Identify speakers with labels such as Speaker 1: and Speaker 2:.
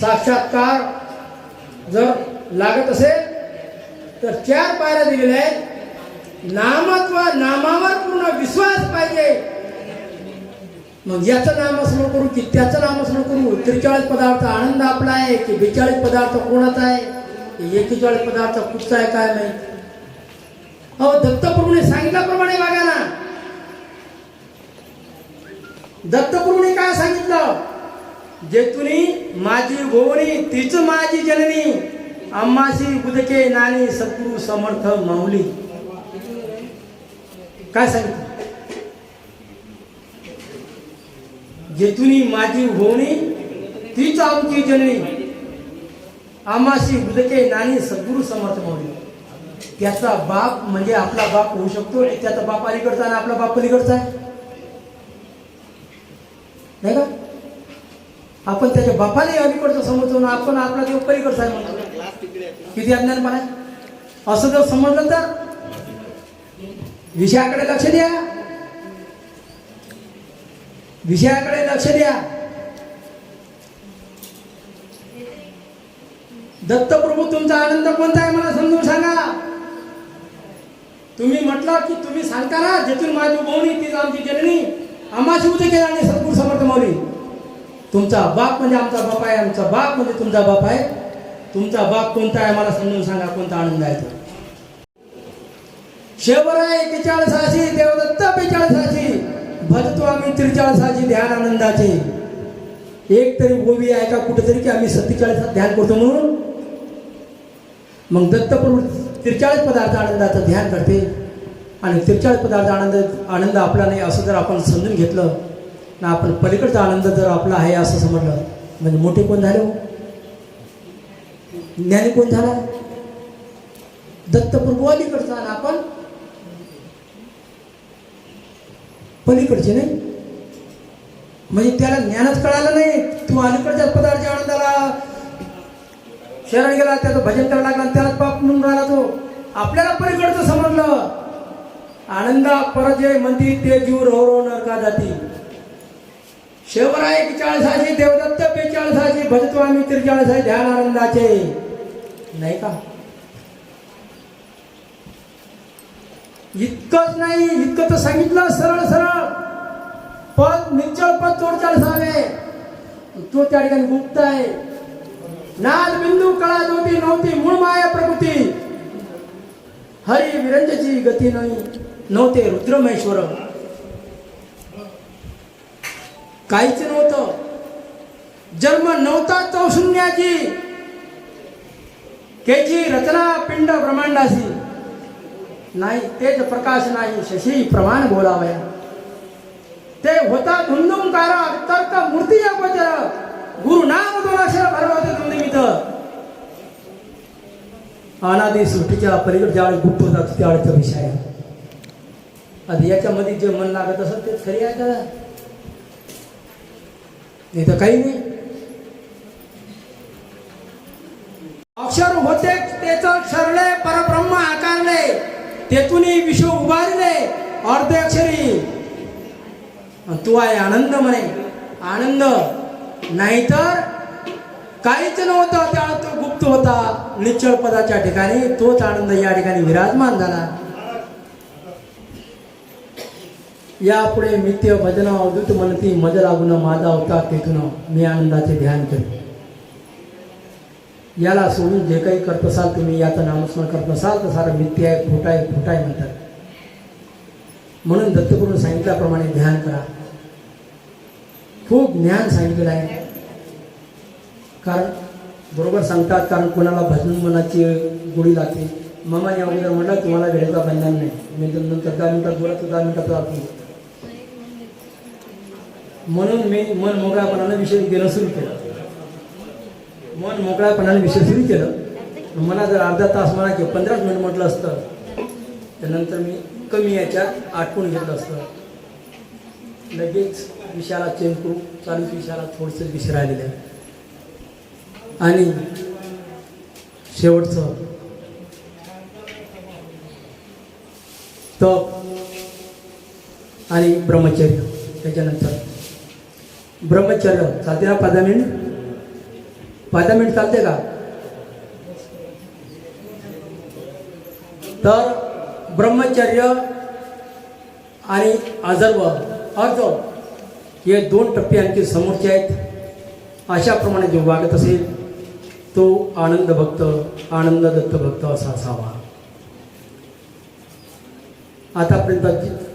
Speaker 1: साक्षात्कार जर लागत असेल तर चार पायऱ्या दिलेल्या आहेत. नामत्व नामावर पूर्ण विश्वास पाहिजे. मग याचं नामस्मरण करू की त्याचं नामस्मरण करू? त्रेचाळीस पदार्थ आनंद आपला आहे की बेचाळीस पदार्थ कोणाचा आहे? एकेचाळीस पदार्थ कुठचा आहे काय माहिती अहो दत्तप्रभूने सांगितल्याप्रमाणे बघा ना दत्तप्रभूने काय सांगितलं? जेतुनी माझी गोवणी तीच माझी जननी अम्माशी बुदके नानी सद्गुरु समर्थ माऊली. काय सांगितलं? जेतुनी माझी होवणी तीच आमची जननी आम्हाशी बुदके नानी सद्गुरु समर्थ माऊली. त्याचा बाप म्हणजे आपला बाप होऊ शकतो त्याचा बाप अलीकडचा आणि आपला बाप पलीकडचा आहे. नाही का? आपण त्याच्या बापाने अलीकडचं समजतो ना आपण आपला देव पलीकडचा आहे म्हणतो किती अज्ञान आहे असं जर समजलं तर? विषयाकडे लक्ष द्या. विषयाकडे लक्ष द्या. दत्तप्रभू तुमचा आनंद कोणता आहे मला समजून सांगा? तुम्ही म्हटलं की तुम्ही सांगता ना जेथून माझी उभवणी तीच आमची जननी. आम्हाची उद्या केला आणि सद्गुरू समर्थ माऊली. तुमचा बाप म्हणजे आमचा बाप आहे आमचा बाप म्हणजे तुमचा बाप आहे. तुमचा बाप कोणता आहे मला समजून सांगा कोणता आनंद आहे तो? शेवराय एकेचाळीसाची देवदत्त बेचाळीसाशी भजतो आम्ही त्रिचाळीसाची ध्यान आनंदाचे. एक तरी गोवी आहे का कुठेतरी की आम्ही सत्तेचाळीस ध्यान करतो म्हणून? मग दत्तप्रभू त्रिचाळीस पदार्थ आनंदाचं ध्यान करते आणि त्रिचाळीस पदार्थ आनंद आनंद आपला नाही असं जर आपण समजून घेतलं ना आपण पलीकडचा आनंद जर आपला आहे असं समजलं म्हणजे मोठे कोण झाले हो? ज्ञानी कोण झाला? दत्तप्रभू अलीकडचा आणि आपण. पलीकडचे नाही. म्हणजे त्याला ज्ञानच कळालं नाही. तू अलीकडच्या पदार्थाच्या आनंदाला शरण गेला त्याचं भजन करायला लागला आणि पाप म्हणून राहिला तो. आपल्याला पलीकडचं समजलं. आनंदा परजय मंदिर ते जीव रोरो नरका जाती. शेवराय चाळीसाची देवदत्त बेचाळीसाची भजतो आम्ही त्रिचाळीसाची ध्यान आनंदाचे नाही का? इतकंच नाही इतकं तर सांगितलं सरळ सरळ. पद निश्चळ पद चोडचाळीस हवे. तो त्या ठिकाणी गुप्त आहे. नाद बिंदू कळा नव्हती नव्हती मूळ माया प्रकृती. हरी विरंजची गती नाही. नव्हते रुद्रमेश्वर काहीच नव्हतं. जन्म नव्हता चौशून्याची केची रचना पिंड ब्रह्मांडाशी. नाही तेच प्रकाश नाही शशी प्रमाण बोलावया. ते होता धुंदुमकार तर्क मूर्ती गोचर गुरु नाम दोनाक्षर भरवते धुंदिमित. अनादी सृष्टीच्या पलीकडे ज्यावेळी गुप्त होतात त्यावेळेचा विषय आहे. आता याच्यामध्ये जे मन लागत असत तेच खरी आहे का? नाही तर काही नाही. अक्षर होते तेच क्षरले परब्रह्म आकारले तेथूनही विश्व उभारले अर्धे अक्षरी. तू आहे आनंद म्हणे. आनंद नाहीतर काहीच नव्हतं त्या तो गुप्त होता. निश्चळ पदाच्या ठिकाणी तोच आनंद या ठिकाणी विराजमान झाला. यापुढे मित्य भजन अवधूत म्हणती मज लागून माझा होता तेथून मी आनंदाचे ध्यान करेन याला सोडून जे काही करत असाल तुम्ही याचं नामस्मरण करत नसाल तर सारं मिथ्य आहे खोटा आहे खोटा आहे म्हणतात. म्हणून दत्तप्रभूने सांगितल्याप्रमाणे ध्यान करा. खूप ज्ञान सांगितलेलं आहे. कारण बरोबर सांगतात कारण कोणाला भजन मनाची गोडी लागते. मामाने अगोदर म्हटलं तुम्हाला वेळेचा बंधन नाही. मी नंतर दहा मिनटात बोला तर दहा मिनटात जातो म्हणून मी मन मोकळ्यापणानं विषय घेणं सुरू केलं. मन मोकळ्यापणाने विषय सुरू केलं. मला जर अर्धा तास म्हणा किंवा पंधराच मिनिट म्हटलं असतं त्यानंतर मी कमी याच्यात आटपून घेतलं असतं. लगेच विषयाला चेंज करू चालू विषयाला थोडंसं विसरायलेलं आहे. आणि शेवटचं तप आणि ब्रह्मचर्य त्याच्यानंतर ब्रह्मचर्य. चालते ना पाच मिनिट? पाच मिनिट चालते का? तर ब्रह्मचर्य आणि अजर्व अर्ज हे दोन टप्पे आणखी समोरचे आहेत. अशाप्रमाणे जो वागत असेल तो आनंद भक्त आनंद दत्त भक्त असा असावा. आतापर्यंत